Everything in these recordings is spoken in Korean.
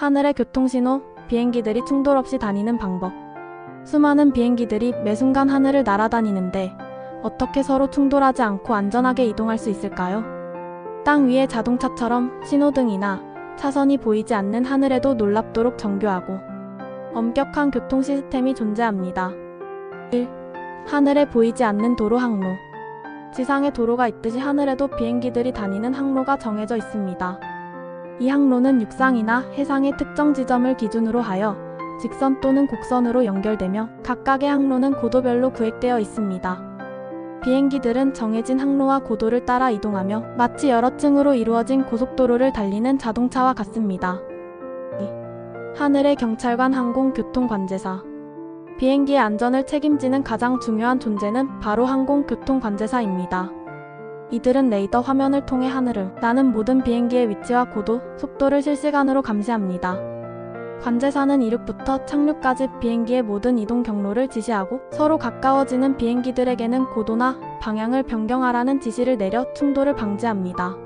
하늘의 교통신호, 비행기들이 충돌 없이 다니는 방법. 수많은 비행기들이 매 순간 하늘을 날아다니는데 어떻게 서로 충돌하지 않고 안전하게 이동할 수 있을까요? 땅 위의 자동차처럼 신호등이나 차선이 보이지 않는 하늘에도 놀랍도록 정교하고 엄격한 교통 시스템이 존재합니다. 1. 하늘에 보이지 않는 도로 항로. 지상에 도로가 있듯이 하늘에도 비행기들이 다니는 항로가 정해져 있습니다. 이 항로는 육상이나 해상의 특정 지점을 기준으로 하여 직선 또는 곡선으로 연결되며 각각의 항로는 고도별로 구획되어 있습니다. 비행기들은 정해진 항로와 고도를 따라 이동하며 마치 여러 층으로 이루어진 고속도로를 달리는 자동차와 같습니다. 하늘의 경찰관 항공교통관제사 비행기의 안전을 책임지는 가장 중요한 존재는 바로 항공교통관제사입니다. 이들은 레이더 화면을 통해 하늘을 나는 모든 비행기의 위치와 고도, 속도를 실시간으로 감시합니다. 관제사는 이륙부터 착륙까지 비행기의 모든 이동 경로를 지시하고 서로 가까워지는 비행기들에게는 고도나 방향을 변경하라는 지시를 내려 충돌을 방지합니다.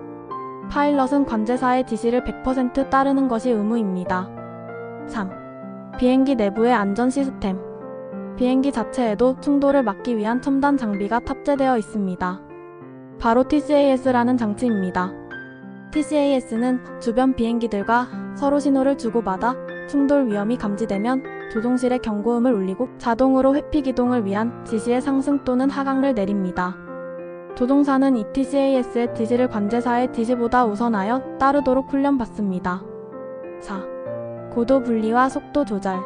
파일럿은 관제사의 지시를 100% 따르는 것이 의무입니다. 3. 비행기 내부의 안전 시스템. 비행기 자체에도 충돌을 막기 위한 첨단 장비가 탑재되어 있습니다. 바로 TCAS라는 장치입니다. TCAS는 주변 비행기들과 서로 신호를 주고받아 충돌 위험이 감지되면 조종실에 경고음을 울리고 자동으로 회피 기동을 위한 지시의 상승 또는 하강을 내립니다. 조종사는 이 TCAS의 지시를 관제사의 지시보다 우선하여 따르도록 훈련받습니다. 4. 고도 분리와 속도 조절.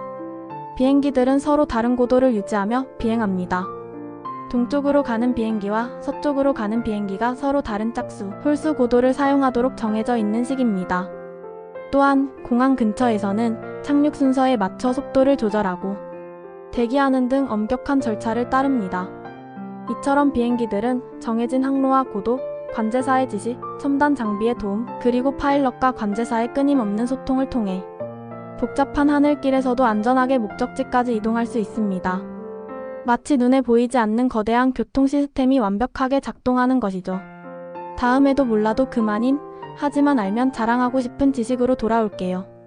비행기들은 서로 다른 고도를 유지하며 비행합니다. 동쪽으로 가는 비행기와 서쪽으로 가는 비행기가 서로 다른 짝수, 홀수 고도를 사용하도록 정해져 있는 식입니다. 또한 공항 근처에서는 착륙 순서에 맞춰 속도를 조절하고 대기하는 등 엄격한 절차를 따릅니다. 이처럼 비행기들은 정해진 항로와 고도, 관제사의 지시, 첨단 장비의 도움, 그리고 파일럿과 관제사의 끊임없는 소통을 통해 복잡한 하늘길에서도 안전하게 목적지까지 이동할 수 있습니다. 마치 눈에 보이지 않는 거대한 교통 시스템이 완벽하게 작동하는 것이죠. 다음에도 몰라도 그만인, 하지만 알면 자랑하고 싶은 지식으로 돌아올게요.